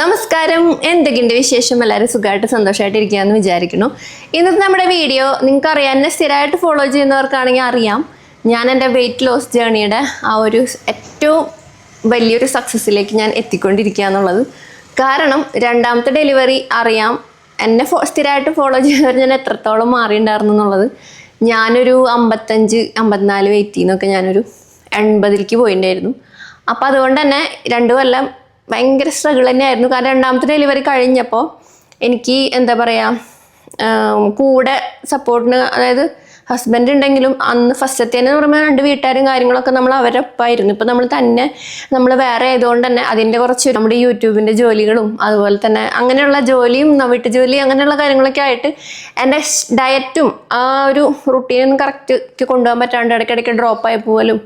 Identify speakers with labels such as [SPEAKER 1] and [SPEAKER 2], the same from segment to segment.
[SPEAKER 1] നമസ്കാരം. എന്തൊക്കെയുണ്ട് വിശേഷം? എല്ലാവരും സുഖമായിട്ട് സന്തോഷമായിട്ട് ഇരിക്കുകയെന്ന് വിചാരിക്കുന്നു. ഇന്നത്തെ നമ്മുടെ വീഡിയോ നിങ്ങൾക്ക് അറിയാം എന്നെ സ്ഥിരമായിട്ട് ഫോളോ ചെയ്യുന്നവർക്കാണെങ്കിൽ അറിയാം. ഞാൻ എന്റെ വെയിറ്റ് ലോസ് ജേണിയുടെ ആ ഒരു ഏറ്റവും വലിയൊരു സക്സസ്സിലേക്ക് ഞാൻ എത്തിക്കൊണ്ടിരിക്കുക എന്നുള്ളത് കാരണം രണ്ടാമത്തെ ഡെലിവറി അറിയാം. എന്നെ ഫോ സ്ഥിരമായിട്ട് ഫോളോ ചെയ്യുന്നവർ ഞാൻ എത്രത്തോളം മാറിയിട്ടുണ്ടായിരുന്നു എന്നുള്ളത്. ഞാനൊരു അമ്പത്തഞ്ച് അമ്പത്തിനാല് വെയിറ്റിൽ നിന്നൊക്കെ ഞാനൊരു എൺപതിലേക്ക് പോയിട്ടുണ്ടായിരുന്നു. അപ്പോൾ അതുകൊണ്ട് തന്നെ രണ്ട് കൊല്ലം ഭയങ്കര സ്ട്രഗിൾ തന്നെയായിരുന്നു. കാരണം രണ്ടാമത്തെ ഡെലിവറി കഴിഞ്ഞപ്പോൾ എനിക്ക് എന്താ പറയുക കൂടെ സപ്പോർട്ടിന് അതായത് ഹസ്ബൻഡ് ഉണ്ടെങ്കിലും അന്ന് ഫസ്റ്റത്തെ എന്ന് പറയുമ്പോൾ രണ്ട് വീട്ടുകാരും കാര്യങ്ങളൊക്കെ നമ്മൾ അവരുടെ ഒപ്പമായിരുന്നു ഇപ്പം നമ്മൾ തന്നെ നമ്മൾ വേറെ ആയതുകൊണ്ട് തന്നെ അതിന്റെ കുറച്ച് നമ്മുടെ യൂട്യൂബിന്റെ ജോലികളും അതുപോലെ തന്നെ അങ്ങനെയുള്ള ജോലിയും വീട്ടു ജോലി അങ്ങനെയുള്ള കാര്യങ്ങളൊക്കെ ആയിട്ട് എന്റെ ഡയറ്റും ആ ഒരു റുട്ടീനൊന്നും കറക്റ്റ് കൊണ്ടുപോകാൻ പറ്റാണ്ട് ഇടയ്ക്കിടയ്ക്ക് ഡ്രോപ്പ് ആയി പോലും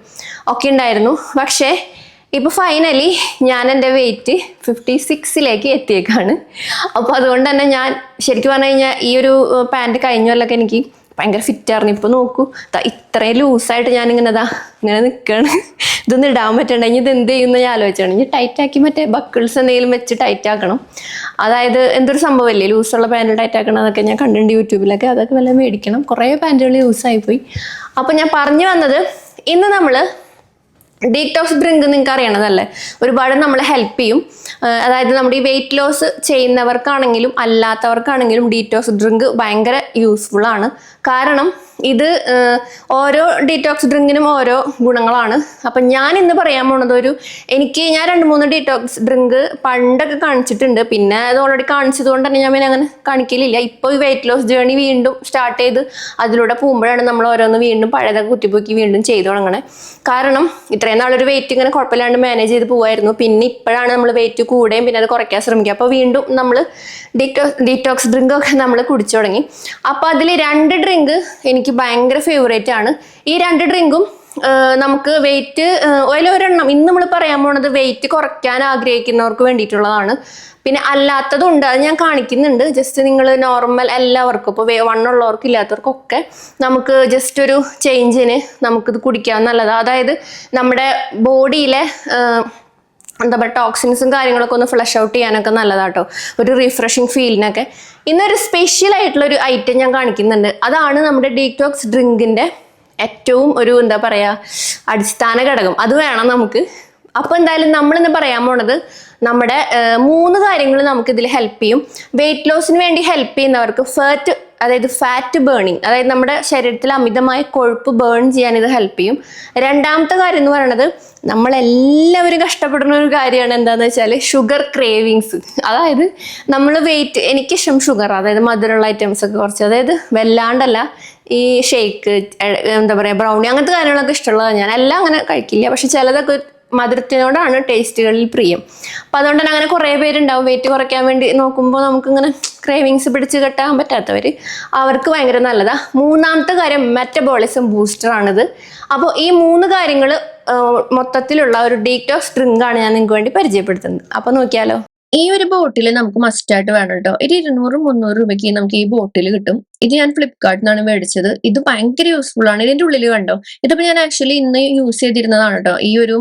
[SPEAKER 1] ഒക്കെ ഉണ്ടായിരുന്നു. പക്ഷേ ഇപ്പോൾ ഫൈനലി ഞാൻ എന്റെ വെയിറ്റ് ഫിഫ്റ്റി സിക്സിലേക്ക് എത്തിയേക്കാണ്. അപ്പോൾ അതുകൊണ്ട് തന്നെ ഞാൻ ശരിക്കും പറഞ്ഞു കഴിഞ്ഞാൽ ഈ ഒരു പാന്റ് കഴിഞ്ഞ കൊല്ലൊക്കെ എനിക്ക് ഭയങ്കര ഫിറ്റായിരുന്നു ഇപ്പോൾ നോക്കൂ ഇത്രയും ലൂസായിട്ട് ഞാനിങ്ങനെ ഇതാ ഇങ്ങനെ നിൽക്കുകയാണ് ഇതൊന്നും ഇടാൻ പറ്റണ്ടെങ്കിൽ ഇത് എന്ത് ചെയ്യുന്ന ഞാൻ ആലോചിച്ചാണ്. ഇനി ടൈറ്റ് ആക്കി മറ്റേ ബക്കിൾസ് എന്തെങ്കിലും വെച്ച് ടൈറ്റ് ആക്കണം. അതായത് എന്തൊരു സംഭവമല്ലേ? ലൂസുള്ള പാന്റ് ടൈറ്റ് ആക്കണം അതൊക്കെ ഞാൻ കണ്ടിട്ടുണ്ട് യൂട്യൂബിലൊക്കെ. അതൊക്കെ വല്ല മേടിക്കണം. കുറേ പാന്റുകൾ യൂസായിപ്പോയി അപ്പോൾ ഞാൻ പറഞ്ഞു വന്നത് ഇന്ന് നമ്മൾ ഡീറ്റോക്സ് ഡ്രിങ്ക് നിങ്ങൾക്ക് അറിയണതല്ലേ ഒരുപാട് നമ്മളെ ഹെൽപ്പ് ചെയ്യും. അതായത് നമ്മുടെ ഈ വെയിറ്റ് ലോസ് ചെയ്യുന്നവർക്കാണെങ്കിലും അല്ലാത്തവർക്കാണെങ്കിലും ഡീറ്റോക്സ് ഡ്രിങ്ക് ഭയങ്കര യൂസ്ഫുൾ ആണ്. കാരണം ഇത് ഓരോ ഡീറ്റോക്സ് ഡ്രിങ്കിനും ഓരോ ഗുണങ്ങളാണ്. അപ്പം ഞാൻ ഇന്ന് പറയാൻ പോണത് ഒരു എനിക്ക് ഞാൻ രണ്ട് മൂന്ന് ഡീറ്റോക്സ് ഡ്രിങ്ക് പണ്ടൊക്കെ കാണിച്ചിട്ടുണ്ട്. പിന്നെ അത് ഓൾറെഡി കാണിച്ചത് കൊണ്ട് തന്നെ ഞാൻ പിന്നെ അങ്ങനെ കാണിക്കലില്ല. ഇപ്പോൾ ഈ വെയിറ്റ് ലോസ് ജേണി വീണ്ടും സ്റ്റാർട്ട് ചെയ്ത് അതിലൂടെ പോകുമ്പോഴാണ് നമ്മൾ ഓരോന്ന് വീണ്ടും പഴയതൊക്കെ കുത്തിപ്പൊക്കി വീണ്ടും ചെയ്തു തുടങ്ങണേ. കാരണം ഇത്രയും നാളൊരു വെയിറ്റ് ഇങ്ങനെ കുഴപ്പമില്ലാണ്ട് മാനേജ് ചെയ്ത് പോകുമായിരുന്നു പിന്നെ ഇപ്പോഴാണ് നമ്മൾ വെയിറ്റ് കൂടുകയും പിന്നെ അത് കുറയ്ക്കാൻ ശ്രമിക്കുക. അപ്പോൾ വീണ്ടും നമ്മൾ ഡീറ്റോക്സ് ഡീറ്റോക്സ് ഡ്രിങ്ക് ഒക്കെ നമ്മൾ കുടിച്ചു തുടങ്ങി. അപ്പോൾ അതിൽ രണ്ട് ഡ്രിങ്ക് എനിക്ക് ഭയങ്കര ഫേവറേറ്റ് ആണ്. ഈ രണ്ട് ഡ്രിങ്കും നമുക്ക് വെയിറ്റ് ഒരെണ്ണം. ഇന്ന് നമ്മൾ പറയാൻ പോണത് വെയിറ്റ് കുറയ്ക്കാൻ ആഗ്രഹിക്കുന്നവർക്ക് വേണ്ടിയിട്ടുള്ളതാണ്. പിന്നെ അല്ലാത്തതും ഉണ്ട് അത് ഞാൻ കാണിക്കുന്നുണ്ട്. ജസ്റ്റ് നിങ്ങൾ നോർമൽ എല്ലാവർക്കും ഇപ്പോൾ വണ്ണുള്ളവർക്കും ഇല്ലാത്തവർക്കൊക്കെ നമുക്ക് ജസ്റ്റ് ഒരു ചേഞ്ചിന് നമുക്കിത് കുടിക്കാൻ നല്ലതാണ് അതായത് നമ്മുടെ ബോഡിയിലെ എന്താ പറയുക ടോക്സിൻസും കാര്യങ്ങളൊക്കെ ഒന്ന് ഫ്ലഷ് ഔട്ട് ചെയ്യാനൊക്കെ നല്ലതാട്ടോ. ഒരു റിഫ്രഷിങ് ഫീലിനൊക്കെ ഇന്നൊരു സ്പെഷ്യൽ ആയിട്ടുള്ള ഒരു ഐറ്റം ഞാൻ കാണിക്കുന്നുണ്ട്. അതാണ് നമ്മുടെ ഡീറ്റോക്സ് ഡ്രിങ്കിന്റെ ഏറ്റവും ഒരു എന്താ പറയുക അടിസ്ഥാന ഘടകം. അത് വേണം നമുക്ക്. അപ്പോൾ എന്തായാലും നമ്മളിന്ന് പറയാൻ പോണത് നമ്മുടെ മൂന്ന് കാര്യങ്ങൾ നമുക്ക് ഇതിൽ ഹെൽപ്പ് ചെയ്യും വെയിറ്റ് ലോസിന് വേണ്ടി ഹെൽപ്പ് ചെയ്യുന്നവർക്ക് ഫാറ്റ് അതായത് ഫാറ്റ് ബേണിങ് അതായത് നമ്മുടെ ശരീരത്തിൽ അമിതമായ കൊഴുപ്പ് ബേൺ ചെയ്യാൻ ഇത് ഹെൽപ്പ് ചെയ്യും. രണ്ടാമത്തെ കാര്യം എന്ന് പറയുന്നത് നമ്മളെല്ലാവരും കഷ്ടപ്പെടുന്ന ഒരു കാര്യമാണ് എന്താണെന്ന് വെച്ചാൽ ഷുഗർ ക്രേവിങ്സ് അതായത് നമ്മൾ വെയിറ്റ് എനിക്കിഷ്ടം ഷുഗർ അതായത് മധുരമുള്ള ഐറ്റംസ് ഒക്കെ കുറച്ച്. അതായത് വല്ലാണ്ടല്ല ഈ ഷേക്ക് എന്താ പറയുക ബ്രൗണി അങ്ങനത്തെ കാര്യങ്ങളൊക്കെ ഇഷ്ടമുള്ളതാണ് ഞാൻ. എല്ലാം അങ്ങനെ കഴിക്കില്ല. പക്ഷെ ചിലതൊക്കെ മധുരത്തിനോടാണ് ടേസ്റ്റുകളിൽ പ്രിയം. അപ്പം അതുകൊണ്ട് തന്നെ അങ്ങനെ കുറേ പേരുണ്ടാവും. വെയിറ്റ് കുറയ്ക്കാൻ വേണ്ടി നോക്കുമ്പോൾ നമുക്കിങ്ങനെ ക്രേവിങ്സ് പിടിച്ച് കെട്ടാൻ പറ്റാത്തവർ അവർക്ക് ഭയങ്കര നല്ലതാണ് മൂന്നാമത്തെ കാര്യം മെറ്റബോളിസം ബൂസ്റ്ററാണിത് അപ്പോൾ ഈ മൂന്ന് കാര്യങ്ങൾ മൊത്തത്തിലുള്ള ഒരു ഡീറ്റോക്സ് ആണ് ഞാൻ നിങ്ങൾക്ക് വേണ്ടി പരിചയപ്പെടുത്തുന്നത്. അപ്പോൾ നോക്കിയാലോ?
[SPEAKER 2] ഈ ഒരു ബോട്ടിൽ നമുക്ക് മസ്റ്റായിട്ട് വേണം കേട്ടോ. ഒരു ഇരുന്നൂറ് മുന്നൂറ് രൂപയ്ക്ക് നമുക്ക് ഈ ബോട്ടിൽ കിട്ടും. ഇത് ഞാൻ ഫ്ലിപ്കാർട്ടിൽ നിന്നാണ് മേടിച്ചത്. ഇത് ഭയങ്കര യൂസ്ഫുൾ ആണ്. ഇതിന്റെ ഉള്ളിൽ കണ്ടോ? ഇതിപ്പോ ഞാൻ ആക്ച്വലി ഇന്ന് യൂസ് ചെയ്തിരുന്നതാണ് കേട്ടോ ഈ ഒരു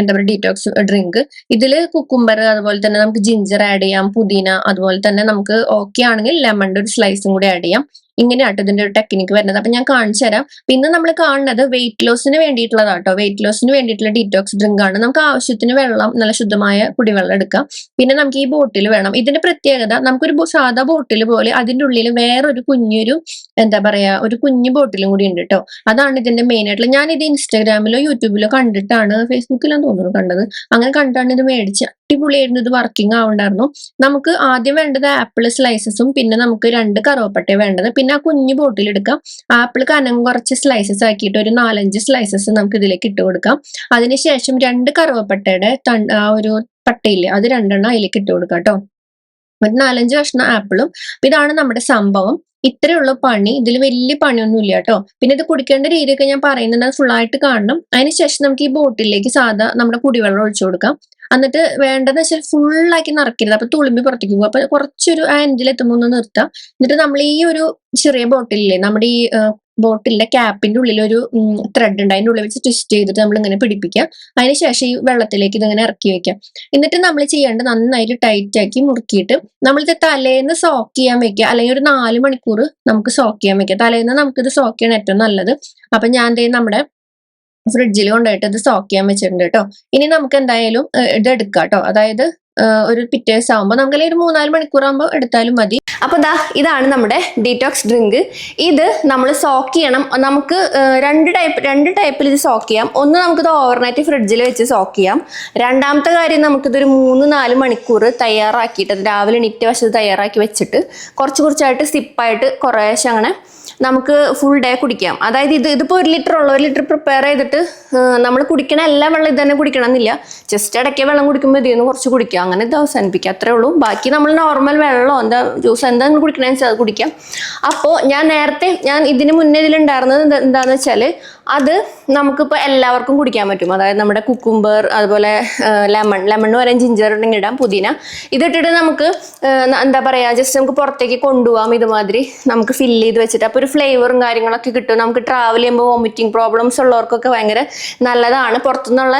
[SPEAKER 2] എന്താ പറയുക ഡീറ്റോക്സ് ഡ്രിങ്ക് ഇതിൽ കുക്കുംബർ അതുപോലെ തന്നെ നമുക്ക് ജിഞ്ചർ ആഡ് ചെയ്യാം പുതിന അതുപോലെ തന്നെ നമുക്ക് ഓക്കെ ആണെങ്കിൽ ലെമണിന്റെ ഒരു സ്ലൈസും കൂടി ആഡ് ചെയ്യാം. ഇങ്ങനെയാട്ടോ ഇതിന്റെ ഒരു ടെക്നിക്ക് വരുന്നത്. അപ്പൊ ഞാൻ കാണിച്ചു തരാം. പിന്നെ നമ്മൾ കാണുന്നത് വെയിറ്റ് ലോസിന് വേണ്ടിയിട്ടുള്ളതാട്ടോ വെയിറ്റ് ലോസിന് വേണ്ടിയിട്ടുള്ള ഡീറ്റോക്സ് ഡ്രിങ്ക് ആണ്. നമുക്ക് ആവശ്യത്തിന് വെള്ളം നല്ല ശുദ്ധമായ കുടിവെള്ളം എടുക്കാം. പിന്നെ നമുക്ക് ഈ ബോട്ടിൽ വേണം. ഇതിന്റെ പ്രത്യേകത നമുക്കൊരു സാധാ ബോട്ടിൽ പോലെ അതിന്റെ ഉള്ളിൽ വേറൊരു കുഞ്ഞൊരു എന്താ പറയാ ഒരു കുഞ്ഞു ബോട്ടിലും കൂടി ഉണ്ട് കേട്ടോ അതാണ് ഇതിന്റെ മെയിൻ ആയിട്ടുള്ള. ഞാൻ ഇത് ഇൻസ്റ്റാഗ്രാമിലോ യൂട്യൂബിലോ കണ്ടിട്ടാണ് ഫേസ്ബുക്കിലാണ് തോന്നുന്നു കണ്ടത്. അങ്ങനെ കണ്ടാണ് ഇത് മേടിച്ച് അടിപൊളിയായിരുന്നു. ഇത് വർക്കിംഗ് ആവുണ്ടായിരുന്നു. നമുക്ക് ആദ്യം വേണ്ടത് ആപ്പിൾ സ്ലൈസസും പിന്നെ നമുക്ക് രണ്ട് കറുവപ്പട്ടയും വേണ്ടത്. പിന്നെ ആ കുഞ്ഞു ബോട്ടിൽ എടുക്കാം. ആപ്പിൾ കനം കുറച്ച് സ്ലൈസസ് ആക്കിയിട്ട് ഒരു നാലഞ്ച് സ്ലൈസസ് നമുക്ക് ഇതിലേക്ക് ഇട്ട് കൊടുക്കാം. അതിനുശേഷം രണ്ട് കറുവപ്പട്ടയുടെ ആ ഒരു പട്ടയില്ലേ അത് രണ്ടെണ്ണം അതിലേക്ക് ഇട്ട് കൊടുക്കാം കേട്ടോ ഒരു നാലഞ്ച് കഷ്ണം ആപ്പിളും. ഇതാണ് നമ്മുടെ സംഭവം. ഇത്രയുള്ള പണി ഇതിൽ വലിയ പണിയൊന്നും ഇല്ല കേട്ടോ പിന്നെ ഇത് കുടിക്കേണ്ട രീതിയൊക്കെ ഞാൻ പറയുന്നുണ്ട് full ആയിട്ട് കാണണം. അതിനുശേഷം നമുക്ക് ഈ ബോട്ടിലേക്ക് സാധാ നമ്മുടെ കുടിവെള്ളം ഒഴിച്ചു കൊടുക്കാം. എന്നിട്ട് വേണ്ടതെന്ന് വെച്ചാൽ ഫുള്ളാക്കി നിറക്കരുത്. അപ്പൊ തുളുമ്പി പുറത്തേക്ക് പോകും അപ്പൊ കുറച്ചൊരു ആ എൻഡിൽ എത്തുമ്പോൾ ഒന്ന് നിർത്താം. എന്നിട്ട് നമ്മൾ ഈ ഒരു ചെറിയ ബോട്ടിലില്ലേ നമ്മുടെ ഈ ബോട്ടിലിന്റെ ക്യാപ്പിന്റെ ഉള്ളിൽ ഒരു ത്രെഡ് ഉണ്ട്. അതിന്റെ ഉള്ളിൽ വെച്ച് ട്വിസ്റ്റ് ചെയ്തിട്ട് നമ്മൾ ഇങ്ങനെ പിടിപ്പിക്കുക അതിനുശേഷം ഈ വെള്ളത്തിലേക്ക് ഇതിങ്ങനെ ഇറക്കി വെക്കാം. എന്നിട്ട് നമ്മൾ ചെയ്യേണ്ടത് നന്നായിട്ട് ടൈറ്റ് ആക്കി മുറുക്കിയിട്ട് നമ്മളിത് തലേന്ന് സോക്ക് ചെയ്യാൻ വെക്കുക. അല്ലെങ്കിൽ ഒരു നാല് മണിക്കൂർ നമുക്ക് സോക്ക് ചെയ്യാൻ വെക്കാം തലേന്ന് നമുക്കിത് സോക്ക് ചെയ്യണം ഏറ്റവും നല്ലത്. അപ്പൊ ഞാൻ നമ്മുടെ ഫ്രിഡ്ജിൽ കൊണ്ടുപോയിട്ട് ഇത് സോക്ക് ചെയ്യാൻ വെച്ചിട്ടുണ്ട് കേട്ടോ ഇനി നമുക്ക് എന്തായാലും ഇത് എടുക്കാം കേട്ടോ അതായത് ഒരു പിറ്റേഴ്സ് ആകുമ്പോൾ നമുക്ക് ഒരു മൂന്നാൽ മണിക്കൂർ ആകുമ്പോൾ എടുത്താലും മതി.
[SPEAKER 1] അപ്പോൾ ദാ ഇതാണ് നമ്മുടെ ഡീറ്റോക്സ് ഡ്രിങ്ക് ഇത് നമ്മൾ സോക്ക് ചെയ്യണം. നമുക്ക് രണ്ട് ടൈപ്പ് രണ്ട് ടൈപ്പിൽ ഇത് സോക്ക് ചെയ്യാം. ഒന്ന് നമുക്കിത് ഓവർനൈറ്റ് ഫ്രിഡ്ജിൽ വെച്ച് സോക്ക് ചെയ്യാം. രണ്ടാമത്തെ കാര്യം നമുക്കിതൊരു മൂന്ന് നാല് മണിക്കൂർ തയ്യാറാക്കിയിട്ട് രാവിലെ എണീറ്റ് വശത്ത് തയ്യാറാക്കി വെച്ചിട്ട് കുറച്ച് കുറച്ചായിട്ട് സിപ്പായിട്ട് കുറേശ്ശെ അങ്ങനെ നമുക്ക് ഫുൾ ഡേ കുടിക്കാം. അതായത് ഇത് ഇതിപ്പോൾ ഒരു ലിറ്റർ ഉള്ള ഒരു ലിറ്റർ പ്രിപ്പയർ ചെയ്തിട്ട് നമ്മൾ കുടിക്കണ എല്ലാ വെള്ളം ഇത് തന്നെ കുടിക്കണം എന്നില്ല ജസ്റ്റ് ഇടയ്ക്ക് വെള്ളം കുടിക്കുമ്പോൾ ഇതിൽ നിന്ന് കുറച്ച് കുടിക്കാം അങ്ങനെ ഇത് അവസാനിപ്പിക്കുക. അത്രേ ഉള്ളൂ. ബാക്കി നമ്മൾ നോർമൽ വെള്ളമോ എന്താ ജ്യൂസ് എന്താ നിങ്ങൾ കുടിക്കണമെന്ന് വെച്ചാൽ അത് കുടിക്കാം. അപ്പോൾ ഞാൻ നേരത്തെ ഞാൻ ഇതിന് മുന്നേ ഇതിലുണ്ടായിരുന്നത് എന്താ എന്താണെന്ന് വെച്ചാൽ അത് നമുക്കിപ്പോൾ എല്ലാവർക്കും കുടിക്കാൻ പറ്റും. അതായത് നമ്മുടെ കുക്കുംബർ അതുപോലെ ലെമൺ ലെമൺ എന്ന് പറയാൻ ജിഞ്ചർ ഉണ്ടെങ്കിൽ ഇടാം പുതിന. ഇതിട്ടിട്ട് നമുക്ക് എന്താ പറയുക ജസ്റ്റ് നമുക്ക് പുറത്തേക്ക് കൊണ്ടുപോകാം ഇതുമാതിരി നമുക്ക് ഫില്ല് ചെയ്ത് വെച്ചിട്ട്. അപ്പോൾ ഒരു ഫ്ലേവറും കാര്യങ്ങളൊക്കെ കിട്ടും. നമുക്ക് ട്രാവൽ ചെയ്യുമ്പോൾ വോമിറ്റിംഗ് പ്രോബ്ലംസ് ഉള്ളവർക്കൊക്കെ ഭയങ്കര നല്ലതാണ്. പുറത്തുനിന്നുള്ള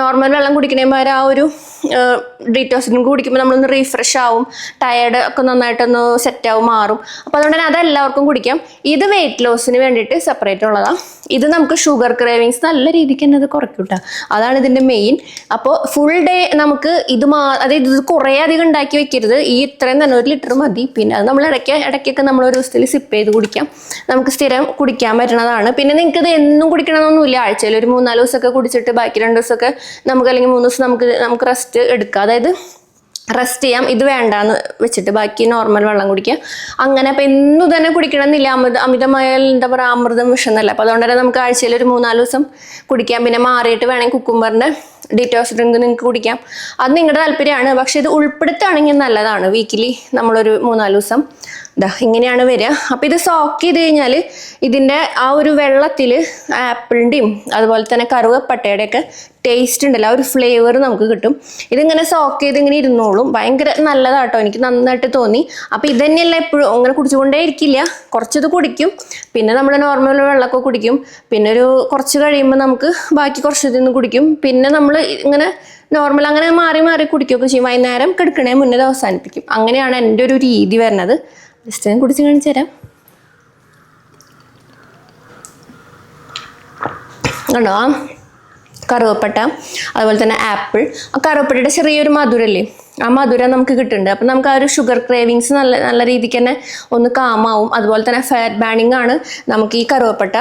[SPEAKER 1] നോർമൽ വെള്ളം കുടിക്കണേമാർ ആ ഒരു ഡീറ്റോസിനും കുടിക്കുമ്പോൾ നമ്മളൊന്ന് റീഫ്രഷ് ആവും. ടയേർഡ് ഒക്കെ നന്നായിട്ടൊന്ന് സെറ്റ് ആവും മാറും. അപ്പോൾ അതുകൊണ്ട് തന്നെ അതെല്ലാവർക്കും കുടിക്കാം. ഇത് വെയിറ്റ് ലോസിന് വേണ്ടിയിട്ട് സെപ്പറേറ്റ് ഉള്ളതാണ് ഇത് നമുക്ക് ഷുഗർ ക്രേവിങ്സ് നല്ല രീതിക്ക് തന്നെ അത് കുറയ്ക്കും കേട്ടോ അതാണ് ഇതിന്റെ മെയിൻ അപ്പോൾ ഫുൾ ഡേ നമുക്ക് ഇത് മാ അതായത് ഇത് കുറേ അധികം ഉണ്ടാക്കി വെക്കരുത്. ഈ ഇത്രയും തന്നെ ഒരു ലിറ്റർ മതി. പിന്നെ അത് നമ്മൾ ഇടയ്ക്ക് ഇടയ്ക്കൊക്കെ നമ്മൾ ഒരു ദിവസത്തിൽ സിപ്പ് ചെയ്ത് കുടിക്കാം. നമുക്ക് സ്ഥിരം കുടിക്കാൻ പറ്റുന്നതാണ്. പിന്നെ നിങ്ങൾക്ക് ഇത് എന്നും കുടിക്കണമെന്നൊന്നുമില്ല. ആഴ്ചയിൽ ഒരു മൂന്നാൽ ദിവസമൊക്കെ കുടിച്ചിട്ട് ബാക്കി രണ്ട് ദിവസമൊക്കെ നമുക്ക് അല്ലെങ്കിൽ മൂന്ന് ദിവസം നമുക്ക് നമുക്ക് റെസ്റ്റ് എടുക്കുക അതായത് റെസ്റ്റ് ചെയ്യാം. ഇത് വേണ്ടാന്ന് വെച്ചിട്ട് ബാക്കി നോർമൽ വെള്ളം കുടിക്കുക. അങ്ങനെ അപ്പം എന്നും തന്നെ കുടിക്കണമെന്നില്ല. അമിത അമിതമായ എന്താ പറയുക അമൃതം വിഷമെന്നല്ല അപ്പോൾ അതുകൊണ്ട് തന്നെ നമുക്ക് ആഴ്ചയിൽ ഒരു മൂന്നാൽ ദിവസം കുടിക്കാം. പിന്നെ മാറിയിട്ട് വേണമെങ്കിൽ കുക്കുംബറിന്റെ ഡീറ്റോക്സ് ഡ്രിങ്ക് നിങ്ങൾക്ക് കുടിക്കാം. അത് നിങ്ങളുടെ താല്പര്യമാണ്. പക്ഷേ ഇത് ഉൾപ്പെടുത്തുകയാണെങ്കിൽ നല്ലതാണ്. വീക്കിലി നമ്മളൊരു മൂന്നാൽ ദിവസം ഇതാ ഇങ്ങനെയാണ് വരിക. അപ്പോൾ ഇത് സോക്ക് ചെയ്ത് കഴിഞ്ഞാൽ ഇതിന്റെ ആ ഒരു വെള്ളത്തിൽ ആപ്പിളിന്റെയും അതുപോലെ തന്നെ കറുവപ്പട്ടയുടെയൊക്കെ ടേസ്റ്റ് ഉണ്ടല്ലോ ആ ഒരു ഫ്ലേവർ നമുക്ക് കിട്ടും. ഇതിങ്ങനെ സോക്ക് ചെയ്ത് ഇങ്ങനെ ഇരുന്നോളും. ഭയങ്കര നല്ലതാട്ടോ എനിക്ക് നന്നായിട്ട് തോന്നി. അപ്പോൾ ഇത് തന്നെയല്ല എപ്പോഴും അങ്ങനെ കുടിച്ചുകൊണ്ടേ ഇരിക്കില്ല കുറച്ചത് കുടിക്കും. പിന്നെ നമ്മൾ നോർമൽ വെള്ളമൊക്കെ കുടിക്കും. പിന്നെ ഒരു കുറച്ച് കഴിയുമ്പോൾ നമുക്ക് ബാക്കി കുറച്ച് ഇതിൽ നിന്ന് കുടിക്കും. പിന്നെ നമ്മൾ ഇങ്ങനെ നോർമൽ അങ്ങനെ മാറി മാറി കുടിക്കുകയൊക്കെ ചെയ്യും. വൈകുന്നേരം കിടക്കണേ മുന്നേ അവസാനിപ്പിക്കും. അങ്ങനെയാണ് എന്റെ ഒരു രീതി വരുന്നത്. ജസ്റ്റ് ഞാൻ കുടിച്ച് കാണിച്ചു തരാം. കണ്ടോ? കറുവപ്പട്ട അതുപോലെ തന്നെ ആപ്പിൾ. ആ കറുവപ്പട്ടയുടെ ചെറിയൊരു മധുരല്ലേ? ആ മധുരം നമുക്ക് കിട്ടുന്നുണ്ട്. അപ്പം നമുക്ക് ആ ഒരു ഷുഗർ ക്രേവിങ്സ് നല്ല നല്ല രീതിക്ക് തന്നെ ഒന്ന് കാമാവും അതുപോലെ തന്നെ ഫാറ്റ് ബാണിംഗ് ആണ് നമുക്ക് ഈ കറുവപ്പട്ട.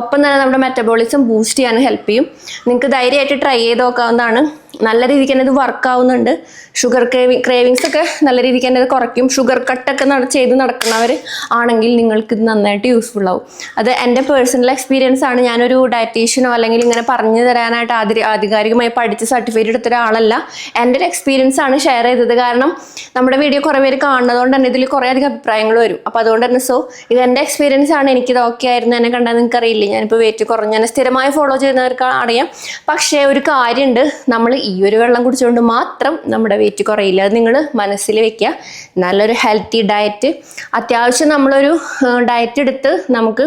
[SPEAKER 1] ഒപ്പം തന്നെ നമ്മുടെ മെറ്റബോളിസം ബൂസ്റ്റ് ചെയ്യാൻ ഹെൽപ്പ് ചെയ്യും. നിങ്ങൾക്ക് ധൈര്യമായിട്ട് ട്രൈ ചെയ്ത് നോക്കാവുന്നതാണ്. നല്ല രീതിക്ക് തന്നെ ഇത് വർക്ക് ആവുന്നുണ്ട്. ഷുഗർ ക്രേവിങ് ക്രേവിങ്സ് ഒക്കെ നല്ല രീതിക്ക് തന്നെ കുറയ്ക്കും. ഷുഗർ കട്ടൊക്കെ നട ചെയ്ത് നടക്കുന്നവർ ആണെങ്കിൽ നിങ്ങൾക്ക് ഇത് നന്നായിട്ട് യൂസ്ഫുൾ ആവും. അത് എന്റെ പേഴ്സണൽ എക്സ്പീരിയൻസ് ആണ്. ഞാനൊരു ഡയറ്റീഷ്യനോ അല്ലെങ്കിൽ ഇങ്ങനെ പറഞ്ഞു തരാനായിട്ട് ആദ്യ ആധികാരികമായി പഠിച്ച് സർട്ടിഫിക്കറ്റ് എടുത്ത ഒരാളല്ല. എന്റെ ഒരു എക്സ്പീരിയൻസ് ആണ് ഷെയർ ചെയ്തത്. കാരണം നമ്മുടെ വീഡിയോ കുറേ പേര് കാണുന്നതുകൊണ്ട് തന്നെ ഇതിൽ കുറേ അധികം അഭിപ്രായങ്ങൾ വരും. അപ്പോൾ അതുകൊണ്ട് തന്നെ സോ ഇത് എന്റെ എക്സ്പീരിയൻസ് ആണ്. എനിക്കിത് ഓക്കെ ആയിരുന്നു എന്നെ കണ്ടാൽ നിങ്ങൾക്ക് അറിയില്ല ഞാനിപ്പോൾ വെയിറ്റ് കുറഞ്ഞ എന്നെ സ്ഥിരമായി ഫോളോ ചെയ്യുന്നവർക്ക് അറിയാം. പക്ഷേ ഒരു കാര്യമുണ്ട് നമ്മൾ ഈ ഒരു വെള്ളം കുടിച്ചുകൊണ്ട് മാത്രം നമ്മുടെ വെയിറ്റ് കുറയില്ല. അത് നിങ്ങൾ മനസ്സിൽ വെക്കുക നല്ലൊരു ഹെൽത്തി ഡയറ്റ് അത്യാവശ്യം നമ്മളൊരു ഡയറ്റ് എടുത്ത് നമുക്ക്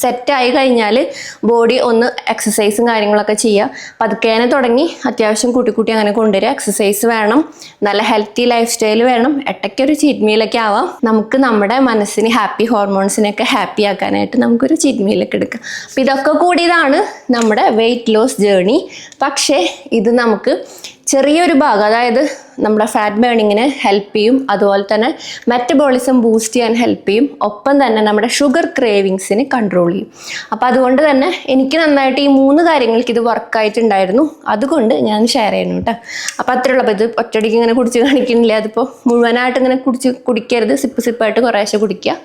[SPEAKER 1] സെറ്റായി കഴിഞ്ഞാൽ ബോഡി ഒന്ന് എക്സസൈസും കാര്യങ്ങളൊക്കെ ചെയ്യുക പതുക്കേനെ തുടങ്ങി അത്യാവശ്യം കൂട്ടി കൂട്ടി അങ്ങനെ കൊണ്ടുവരിക എക്സസൈസ് വേണം. നല്ല ഹെൽത്തി ലൈഫ് സ്റ്റൈൽ വേണം. ഇടയ്ക്കൊരു ചീറ്റ് മീലൊക്കെ ആവാം. നമുക്ക് നമ്മുടെ മനസ്സിന് ഹാപ്പി ഹോർമോൺസിനെയൊക്കെ ഹാപ്പി ആക്കാനായിട്ട് നമുക്കൊരു ചീറ്റ് മീലൊക്കെ എടുക്കാം. അപ്പം ഇതൊക്കെ കൂടിയതാണ് നമ്മുടെ വെയിറ്റ് ലോസ് ജേണി പക്ഷേ ഇത് നമുക്ക് ചെറിയൊരു ഭാഗം അതായത് നമ്മുടെ ഫാറ്റ് ബേണിങ്ങിന് ഹെൽപ്പ് ചെയ്യും. അതുപോലെ തന്നെ മെറ്റബോളിസം ബൂസ്റ്റ് ചെയ്യാൻ ഹെൽപ്പ് ചെയ്യും. ഒപ്പം തന്നെ നമ്മുടെ ഷുഗർ ക്രേവിങ്സിന് കൺട്രോൾ ചെയ്യും. അപ്പോൾ അതുകൊണ്ട് തന്നെ എനിക്ക് നന്നായിട്ട് ഈ മൂന്ന് കാര്യങ്ങൾക്ക് ഇത് വർക്കായിട്ടുണ്ടായിരുന്നു അതുകൊണ്ട് ഞാൻ ഷെയർ ചെയ്യുന്നു കേട്ടോ അപ്പോൾ അത്രേ ഉള്ളൂ. അപ്പോൾ ഇത് ഒറ്റടിക്ക് ഇങ്ങനെ കുടിച്ച് കാണിക്കുന്നില്ല? അതിപ്പോൾ മുഴുവനായിട്ട് ഇങ്ങനെ കുടിച്ച് കുടിക്കരുത്. സിപ്പ് സിപ്പായിട്ട് കുറേശ്ശെ കുടിക്കുക.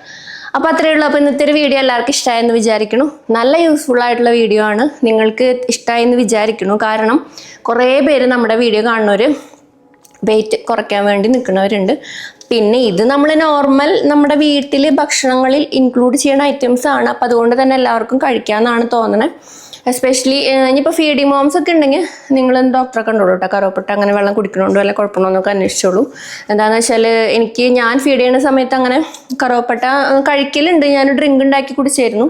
[SPEAKER 1] അപ്പോൾ അത്രയേ ഉള്ളൂ. അപ്പോൾ ഇന്നത്തെ ഒരു വീഡിയോ എല്ലാവർക്കും ഇഷ്ടമായെന്ന് വിചാരിക്കുന്നു. നല്ല യൂസ്ഫുൾ ആയിട്ടുള്ള വീഡിയോ ആണ്. നിങ്ങൾക്ക് ഇഷ്ടമായെന്ന് വിചാരിക്കുന്നു. കാരണം കുറേ പേര് നമ്മുടെ വീഡിയോ കാണുന്നവർ വെയിറ്റ് കുറയ്ക്കാൻ വേണ്ടി നിൽക്കുന്നവരുണ്ട്. പിന്നെ ഇത് നമ്മൾ നോർമൽ നമ്മുടെ വീട്ടിൽ ഭക്ഷണങ്ങളിൽ ഇൻക്ലൂഡ് ചെയ്യുന്ന ഐറ്റംസ് ആണ്. അപ്പോൾ അതുകൊണ്ട് തന്നെ എല്ലാവർക്കും കഴിക്കാമെന്നാണ് തോന്നുന്നത് എസ്പെഷ്യലി ഇനിയിപ്പോൾ ഫീഡിങ് മോംസ് ഒക്കെ ഉണ്ടെങ്കിൽ നിങ്ങൾ ഡോക്ടറെ കണ്ടോളൂ കേട്ടോ കറുവപ്പട്ട അങ്ങനെ വെള്ളം കുടിക്കണോണ്ടോ വല്ല കുഴപ്പമുണ്ടോന്നൊക്കെ അന്വേഷിച്ചോളൂ. എന്താണെന്ന് വെച്ചാൽ എനിക്ക് ഞാൻ ഫീഡ് ചെയ്യുന്ന സമയത്ത് അങ്ങനെ കറുവപ്പട്ട കഴിക്കലുണ്ട്. ഞാൻ ഡ്രിങ്ക് ഉണ്ടാക്കി കുടിച്ചായിരുന്നു.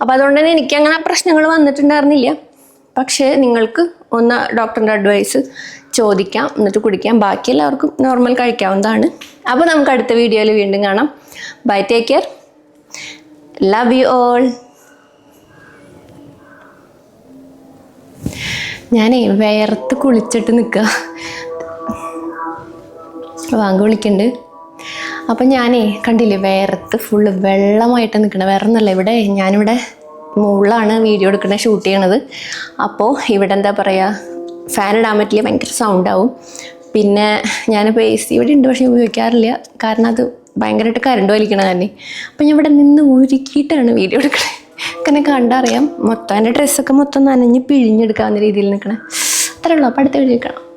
[SPEAKER 1] അപ്പോൾ അതുകൊണ്ട് തന്നെ എനിക്ക് അങ്ങനെ പ്രശ്നങ്ങൾ വന്നിട്ടുണ്ടായിരുന്നില്ല. പക്ഷേ നിങ്ങൾക്ക് ഒന്ന് ഡോക്ടറിന്റെ അഡ്വൈസ് ചോദിക്കാം എന്നിട്ട് കുടിക്കാം. ബാക്കി എല്ലാവർക്കും നോർമൽ കഴിക്കാവുന്നതാണ്. അപ്പോൾ നമുക്ക് അടുത്ത വീഡിയോയിൽ വീണ്ടും കാണാം. Bye take care love you all ഞാനേ വേർത്ത് കുളിച്ചിട്ട് നിൽക്കുക വാങ്ങ വിളിക്കുന്നുണ്ട് അപ്പം ഞാനേ കണ്ടില്ലേ വേർത്ത് ഫുള്ള് വെള്ളമായിട്ട് നിൽക്കണ വേറെ ഒന്നല്ല ഇവിടെ ഞാനിവിടെ മുകളിലാണ് വീഡിയോ എടുക്കുന്നത് ഷൂട്ട് ചെയ്യണത്. അപ്പോൾ ഇവിടെ എന്താ പറയുക ഫാൻ ഇടാൻ പറ്റില്ല ഭയങ്കര സൗണ്ട് ആവും. പിന്നെ ഞാനിപ്പോൾ എ സി ഇവിടെ ഉണ്ട് പക്ഷേ ഉപയോഗിക്കാറില്ല. കാരണം അത് ഭയങ്കരമായിട്ട് കരണ്ട് വലിക്കണ തന്നെ. അപ്പം ഞാൻ ഇവിടെ നിന്ന് ഉരുക്കിയിട്ടാണ് വീഡിയോ എടുക്കണത് കാരണം കണ്ടറിയാം മൊത്തം എന്റെ ഡ്രസ്സൊക്കെ മൊത്തം നനഞ്ഞ് പിഴിഞ്ഞെടുക്കാവുന്ന രീതിയിൽ നിൽക്കണേ അത്രേ ഉള്ളൂ. അപ്പോൾ അടുത്ത വീഡിയോ